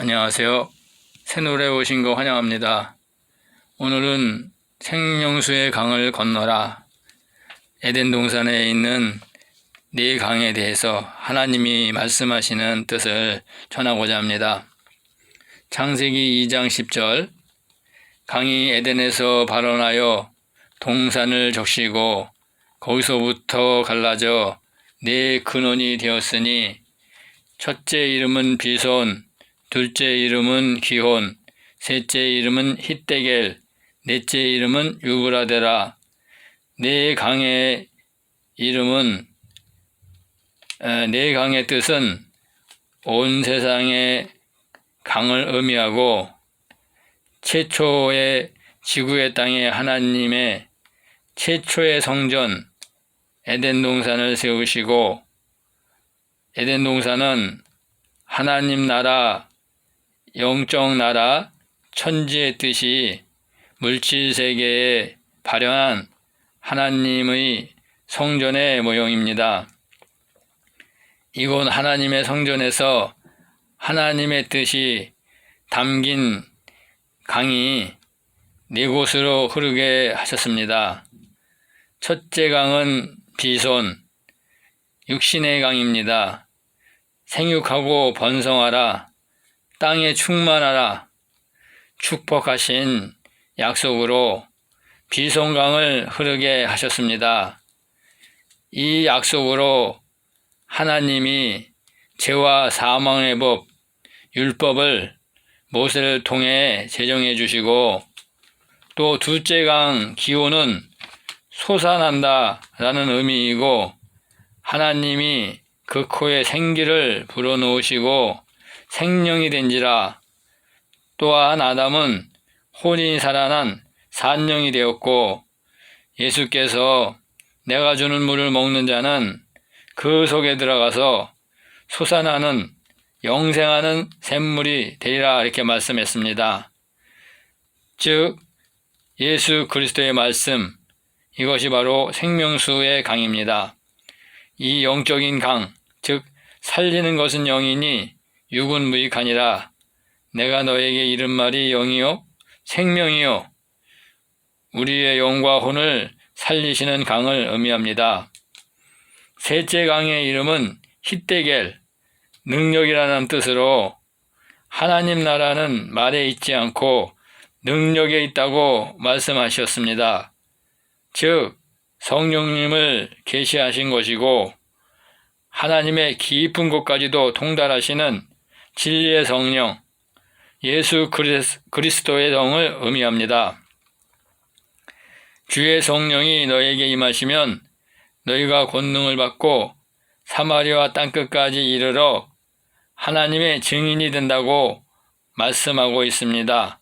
안녕하세요. 새노래 오신 거 환영합니다. 오늘은 생명수의 강을 건너라. 에덴 동산에 있는 네 강에 대해서 하나님이 말씀하시는 뜻을 전하고자 합니다. 창세기 2장 10절 강이 에덴에서 발원하여 동산을 적시고 거기서부터 갈라져 네 근원이 되었으니 첫째 이름은 비손 둘째 이름은 기혼, 셋째 이름은 히데겔, 넷째 이름은 유브라데라. 네 강의 이름은 에, 네 강의 뜻은 온 세상의 강을 의미하고 최초의 지구의 땅에 하나님의 최초의 성전 에덴 동산을 세우시고 에덴 동산은 하나님 나라 영적 나라 천지의 뜻이 물질 세계에 발현한 하나님의 성전의 모형입니다. 이곳 하나님의 성전에서 하나님의 뜻이 담긴 강이 네 곳으로 흐르게 하셨습니다. 첫째 강은 비손, 육신의 강입니다. 생육하고 번성하라. 땅에 충만하라 축복하신 약속으로 비송강을 흐르게 하셨습니다. 이 약속으로 하나님이 죄와 사망의 법, 율법을 모세를 통해 제정해 주시고 또 둘째 강 기호는 솟아난다 라는 의미이고 하나님이 그 코에 생기를 불어넣으시고 생명이 된지라 또한 아담은 혼이 살아난 산령이 되었고 예수께서 내가 주는 물을 먹는 자는 그 속에 들어가서 솟아나는 영생하는 샘물이 되리라 이렇게 말씀했습니다. 즉 예수 그리스도의 말씀 이것이 바로 생명수의 강입니다. 이 영적인 강, 즉 살리는 것은 영이니 육은 무익하니라. 내가 너에게 이른 말이 영이요 생명이요 우리의 영과 혼을 살리시는 강을 의미합니다. 셋째 강의 이름은 히데겔 능력이라는 뜻으로 하나님 나라는 말에 있지 않고 능력에 있다고 말씀하셨습니다. 즉 성령님을 계시하신 것이고 하나님의 깊은 곳까지도 통달하시는 진리의 성령, 예수 그리스도의 영을 의미합니다. 주의 성령이 너에게 임하시면 너희가 권능을 받고 사마리아 땅끝까지 이르러 하나님의 증인이 된다고 말씀하고 있습니다.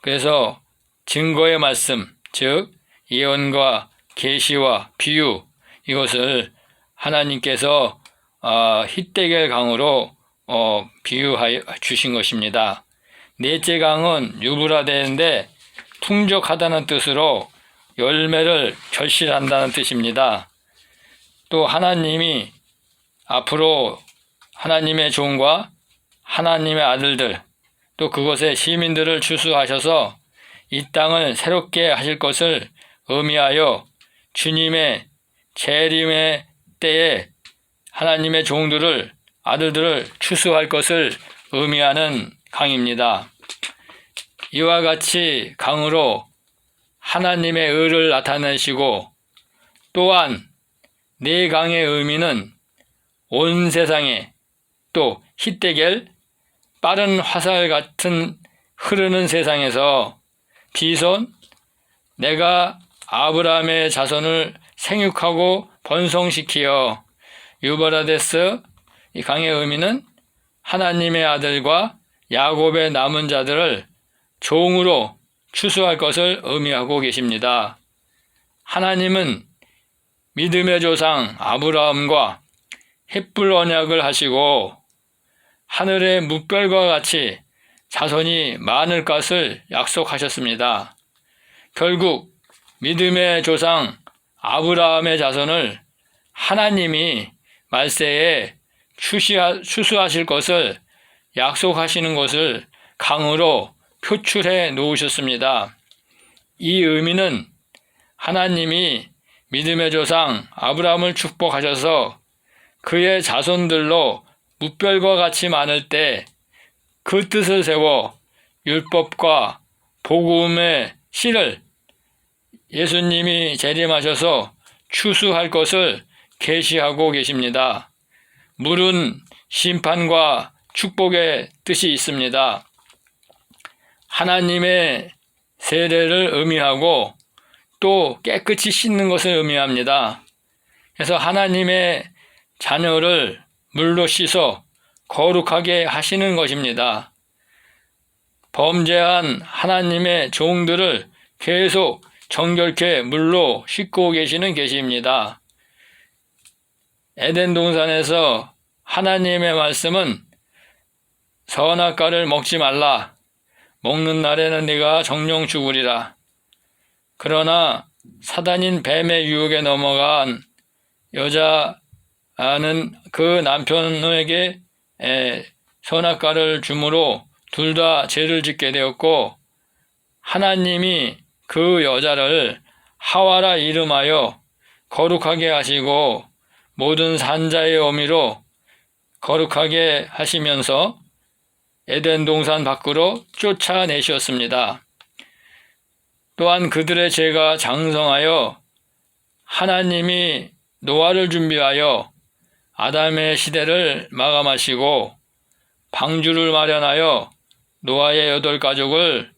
그래서 증거의 말씀, 즉 예언과 계시와 비유 이것을 하나님께서 어, 히데겔 강으로 어, 비유하여 주신 것입니다. 넷째 강은 유브라데인데 풍족하다는 뜻으로 열매를 결실한다는 뜻입니다. 또 하나님이 앞으로 하나님의 종과 하나님의 아들들 또 그것의 시민들을 추수하셔서 이 땅을 새롭게 하실 것을 의미하여 주님의 재림의 때에 하나님의 종들을 아들들을 추수할 것을 의미하는 강입니다. 이와 같이 강으로 하나님의 의를 나타내시고 또한 네 강의 의미는 온 세상에 또 히데겔 빠른 화살 같은 흐르는 세상에서 비손 내가 아브라함의 자손을 생육하고 번성시키어 유버라데스 이 강의 의미는 하나님의 아들과 야곱의 남은 자들을 종으로 추수할 것을 의미하고 계십니다. 하나님은 믿음의 조상 아브라함과 햇불 언약을 하시고 하늘의 묵별과 같이 자손이 많을 것을 약속하셨습니다. 결국 믿음의 조상 아브라함의 자손을 하나님이 말세에 추수하실 것을 약속하시는 것을 강으로 표출해 놓으셨습니다. 이 의미는 하나님이 믿음의 조상 아브라함을 축복하셔서 그의 자손들로 무별과 같이 많을 때 그 뜻을 세워 율법과 복음의 씨를 예수님이 재림하셔서 추수할 것을 계시하고 계십니다. 물은 심판과 축복의 뜻이 있습니다. 하나님의 세례를 의미하고 또 깨끗이 씻는 것을 의미합니다. 그래서 하나님의 자녀를 물로 씻어 거룩하게 하시는 것입니다. 범죄한 하나님의 종들을 계속 정결케 물로 씻고 계시는 계시입니다. 에덴 동산에서 하나님의 말씀은 선악과를 먹지 말라. 먹는 날에는 네가 정령 죽으리라. 그러나 사단인 뱀의 유혹에 넘어간 여자는 그 남편에게 에, 선악과를 주므로 둘 다 죄를 짓게 되었고 하나님이 그 여자를 하와라 이름하여 거룩하게 하시고 모든 산자의 어미로 거룩하게 하시면서 에덴 동산 밖으로 쫓아내셨습니다. 또한 그들의 죄가 장성하여 하나님이 노아를 준비하여 아담의 시대를 마감하시고 방주를 마련하여 노아의 여덟 가족을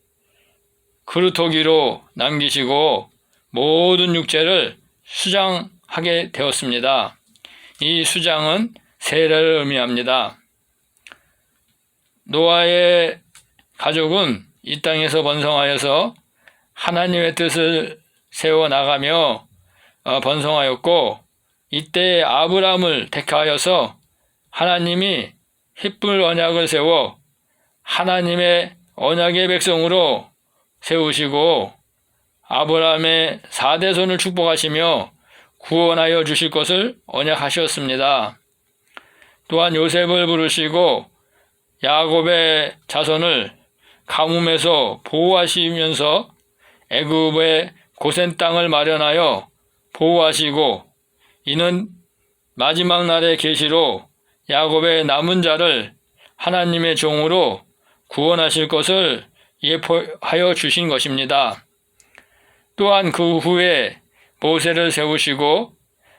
그루터기로 남기시고 모든 육체를 수장하게 되었습니다. 이 수장은 세례를 의미합니다. 노아의 가족은 이 땅에서 번성하여서 하나님의 뜻을 세워 나가며 어, 번성하였고 이때 아브라함을 택하여서 하나님이 hit불 언약을 세워 하나님의 언약의 백성으로 세우시고 아브라함의 4대 손을 축복하시며 구원하여 주실 것을 언약하셨습니다. 또한 요셉을 부르시고 야곱의 자손을 가뭄에서 보호하시면서 애굽의 고센 땅을 마련하여 보호하시고 이는 마지막 날의 계시로 야곱의 남은 자를 하나님의 종으로 구원하실 것을 예포하여 주신 것입니다. 또한 그 후에 모세를 세우시고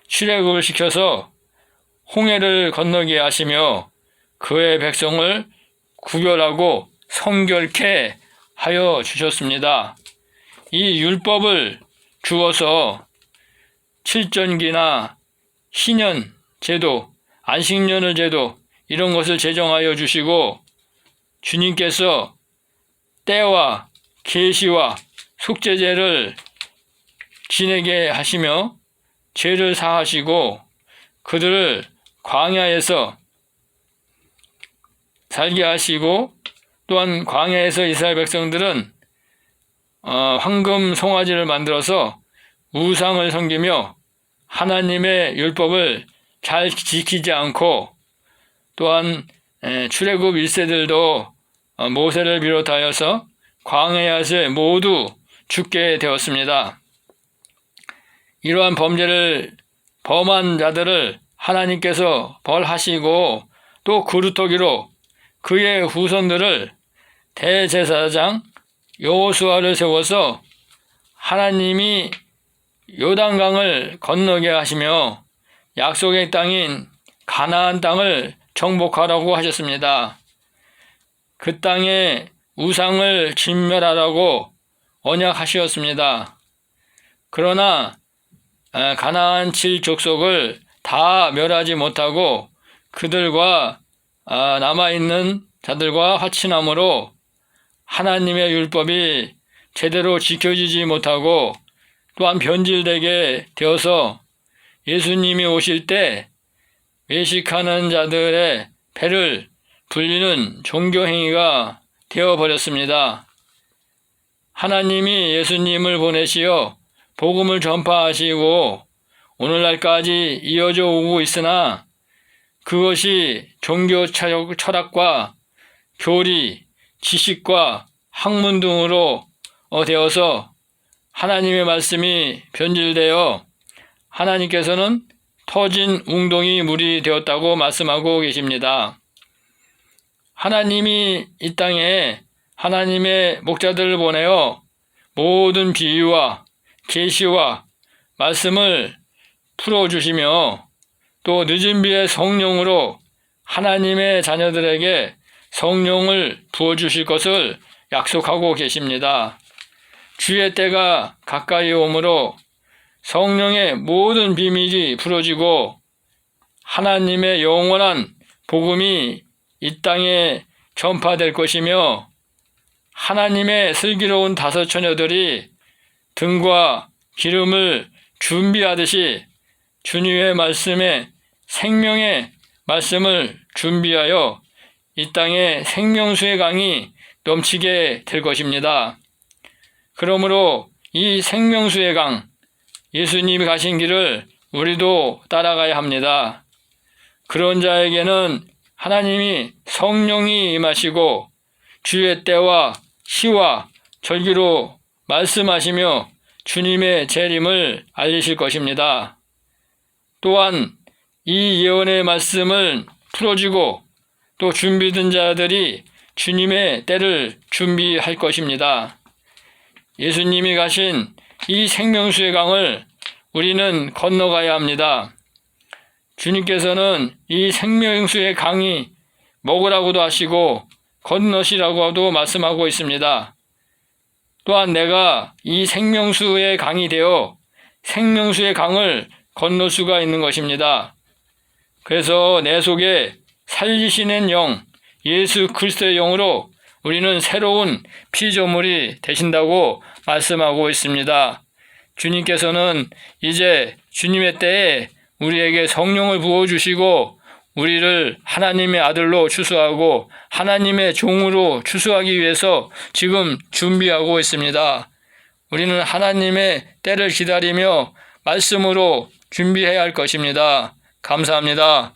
출애굽을 시켜서 홍해를 건너게 하시며 그의 백성을 구별하고 성결케 하여 주셨습니다. 이 율법을 주어서 칠전기나 신년 제도, 안식년을 제도 이런 것을 제정하여 주시고 주님께서 때와 계시와 속죄제를 지내게 하시며 죄를 사하시고 그들을 광야에서 살게 하시고 또한 광야에서 이스라엘 백성들은 어, 황금 송아지를 만들어서 우상을 섬기며 하나님의 율법을 잘 지키지 않고 또한 에, 출애굽 1세들도 어, 모세를 비롯하여서 광야에서 모두 죽게 되었습니다. 이러한 범죄를 범한 자들을 하나님께서 벌하시고 또 그루터기로 그의 후손들을 대제사장 여호수아를 세워서 하나님이 요단강을 건너게 하시며 약속의 땅인 가나안 땅을 정복하라고 하셨습니다. 그 땅에 우상을 진멸하라고 언약하시었습니다. 그러나 아, 가나안 칠 족속을 다 멸하지 못하고 그들과 아, 남아있는 자들과 화친함으로 하나님의 율법이 제대로 지켜지지 못하고 또한 변질되게 되어서 예수님이 오실 때 외식하는 자들의 배를 불리는 종교행위가 되어버렸습니다. 하나님이 예수님을 보내시어 복음을 전파하시고 오늘날까지 이어져 오고 있으나 그것이 종교 철학과 교리, 지식과 학문 등으로 어, 되어서 하나님의 말씀이 변질되어 하나님께서는 터진 웅동이 물이 되었다고 말씀하고 계십니다. 하나님이 이 땅에 하나님의 목자들을 보내어 모든 비유와 계시와 말씀을 풀어주시며 또 늦은 비의 성령으로 하나님의 자녀들에게 성령을 부어주실 것을 약속하고 계십니다. 주의 때가 가까이 오므로 성령의 모든 비밀이 풀어지고 하나님의 영원한 복음이 이 땅에 전파될 것이며 하나님의 슬기로운 다섯 처녀들이 등과 기름을 준비하듯이 주님의 말씀에 생명의 말씀을 준비하여 이 땅에 생명수의 강이 넘치게 될 것입니다. 그러므로 이 생명수의 강, 예수님이 가신 길을 우리도 따라가야 합니다. 그런 자에게는 하나님이 성령이 임하시고 주의 때와 시와 절기로 말씀하시며 주님의 재림을 알리실 것입니다. 또한 이 예언의 말씀을 풀어주고 또 준비된 자들이 주님의 때를 준비할 것입니다. 예수님이 가신 이 생명수의 강을 우리는 건너가야 합니다. 주님께서는 이 생명수의 강이 먹으라고도 하시고 건너시라고도 말씀하고 있습니다. 또한 내가 이 생명수의 강이 되어 생명수의 강을 건널 수가 있는 것입니다. 그래서 내 속에 살리시는 영, 예수 그리스도의 영으로 우리는 새로운 피조물이 되신다고 말씀하고 있습니다. 주님께서는 이제 주님의 때에 우리에게 성령을 부어주시고 우리를 하나님의 아들로 추수하고 하나님의 종으로 추수하기 위해서 지금 준비하고 있습니다. 우리는 하나님의 때를 기다리며 말씀으로 준비해야 할 것입니다. 감사합니다.